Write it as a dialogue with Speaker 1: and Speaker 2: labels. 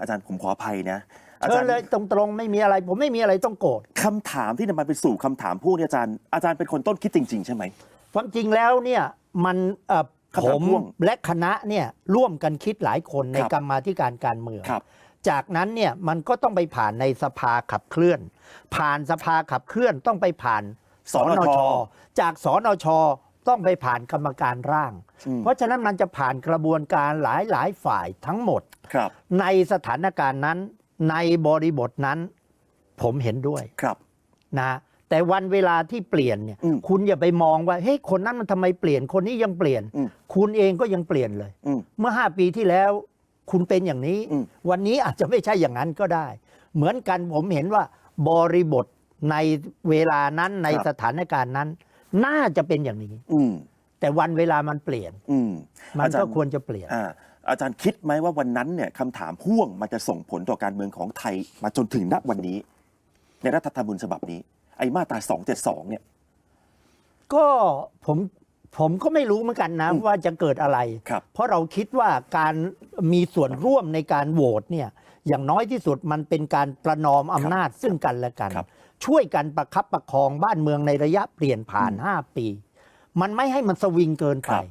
Speaker 1: อาจารย์ผมขออภัยนะอา
Speaker 2: เชิ
Speaker 1: จา
Speaker 2: ญ
Speaker 1: รย์
Speaker 2: เลยตรงๆไม่มีอะไรผมไม่มีอะไรต้องโกรธ
Speaker 1: คำถามที่นำมาไปสู่คำถามพวกนี้อาจารย์อาจารย์เป็นคนต้นคิดจริง ๆ ใช่ไหม
Speaker 2: ความจริงแล้วเนี่ยมันเอ่อ
Speaker 1: คำ
Speaker 2: ผ
Speaker 1: ถาม
Speaker 2: ม
Speaker 1: พ่วง
Speaker 2: และคณะเนี่ยร่วมกันคิดหลายคนใน
Speaker 1: ครับ
Speaker 2: กรรมาธิการการเมือง
Speaker 1: ครับ
Speaker 2: จากนั้นเนี่ยมันก็ต้องไปผ่านในสภาขับเคลื่อน ผ่านสภาขับเคลื่อนต้องไปผ่านสนช จากสนช ต้องไปผ่านกรรมการร่าง
Speaker 1: อืม
Speaker 2: เพราะฉะนั้นมันจะผ่านกระบวนการหลายหลายๆฝ่ายทั้งหมด
Speaker 1: ครับ
Speaker 2: ในสถานการณ์นั้น ในบริบทนั้น ผมเห็นด้วย
Speaker 1: ครับ
Speaker 2: นะแต่วันเวลาที่เปลี่ยนเนี่ย
Speaker 1: อืม
Speaker 2: คุณอย่าไปมองว่าเฮ้ยคนนั้นมันทำไมเปลี่ยนคนนี้ยังเปลี่ยน
Speaker 1: อืม
Speaker 2: คุณเองก็ยังเปลี่ยนเลย
Speaker 1: อืม
Speaker 2: เมื่อห้าปีที่แล้ว คุณเป็นอย่างนี้
Speaker 1: อืม
Speaker 2: วันนี้อาจจะไม่ใช่อย่างนั้นก็ได้ เหมือนกันผมเห็นว่าบริบทในเวลานั้นในสถานการณ์นั้น น่าจะเป็นอย่างนี้
Speaker 1: อืม
Speaker 2: แต่วันเวลามันเปลี่ยน
Speaker 1: อืม
Speaker 2: มัน
Speaker 1: อาจาร
Speaker 2: ก็
Speaker 1: ย์
Speaker 2: ควรจะเปลี่ยน
Speaker 1: อ่าอาจารย์คิดไหมว่าวันนั้นเนี่ยคำถามพ่วงมันจะส่งผลต่อการเมืองของไทยมาจนถึงณวันนี้ ในรัฐธรรมนูญฉบับนี้ ไอ้มาตรา272เนี่ย
Speaker 2: ก็ผม ผมก็ไม่รู้เหมือนกันนะ
Speaker 1: อืม
Speaker 2: ว่าจะเกิดอะไร
Speaker 1: ครับ
Speaker 2: เพราะเราคิดว่าการมีส่วนร่วมในการโหวตเนี่ยอย่างน้อยที่สุดมันเป็นการประนอมอำนาจซึ่งกันและกัน
Speaker 1: ครับ
Speaker 2: ช่วยกันประคับประคองบ้านเมืองในระยะเปลี่ยนผ่าน 5 ปี มันไม่ให้มันสวิงเกิน
Speaker 1: ค
Speaker 2: ไป
Speaker 1: รับ